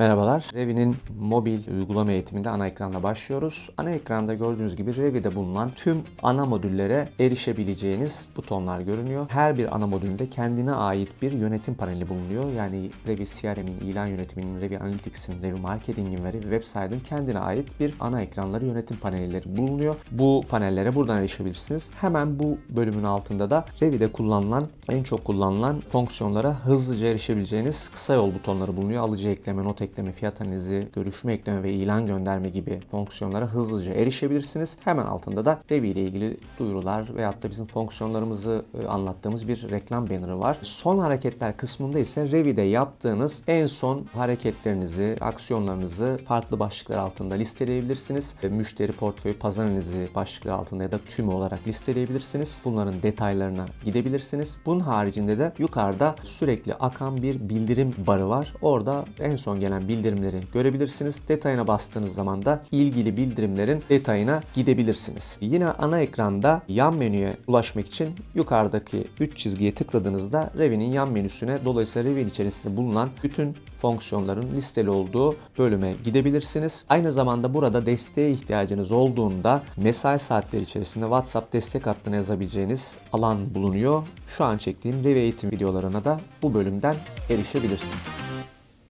Merhabalar. Revi'nin mobil uygulama eğitiminde ana ekranda başlıyoruz. Ana ekranda gördüğünüz gibi Revi'de bulunan tüm ana modüllere erişebileceğiniz butonlar görünüyor. Her bir ana modülünde kendine ait bir yönetim paneli bulunuyor. Yani Revi CRM'in, ilan yönetiminin, Revi Analytics'in, Revi Marketing'in ve Revi Website'ın kendine ait bir ana ekranları yönetim panelleri bulunuyor. Bu panellere buradan erişebilirsiniz. Hemen bu bölümün altında da Revi'de kullanılan, en çok kullanılan fonksiyonlara hızlıca erişebileceğiniz kısa yol butonları bulunuyor. Alıcı ekleme, not ekleme, fiyat analizi, görüşme ekleme ve ilan gönderme gibi fonksiyonlara hızlıca erişebilirsiniz. Hemen altında da Revi ile ilgili duyurular veyahut da bizim fonksiyonlarımızı e, anlattığımız bir reklam bannerı var. Son hareketler kısmında ise Revi'de yaptığınız en son hareketlerinizi, aksiyonlarınızı farklı başlıklar altında listeleyebilirsiniz. E, Müşteri portföyü, pazar analizi başlıkları altında ya da tüm olarak listeleyebilirsiniz. Bunların detaylarına gidebilirsiniz. Bunun haricinde de yukarıda sürekli akan bir bildirim barı var. Orada en son gelen bildirimleri görebilirsiniz. Detayına bastığınız zaman da ilgili bildirimlerin detayına gidebilirsiniz. Yine ana ekranda yan menüye ulaşmak için yukarıdaki 3 çizgiye tıkladığınızda Revi'nin yan menüsüne dolayısıyla Revi içerisinde bulunan bütün fonksiyonların listeli olduğu bölüme gidebilirsiniz. Aynı zamanda burada desteğe ihtiyacınız olduğunda mesai saatleri içerisinde WhatsApp destek hattına yazabileceğiniz alan bulunuyor. Şu an çektiğim Revi eğitim videolarına da bu bölümden erişebilirsiniz.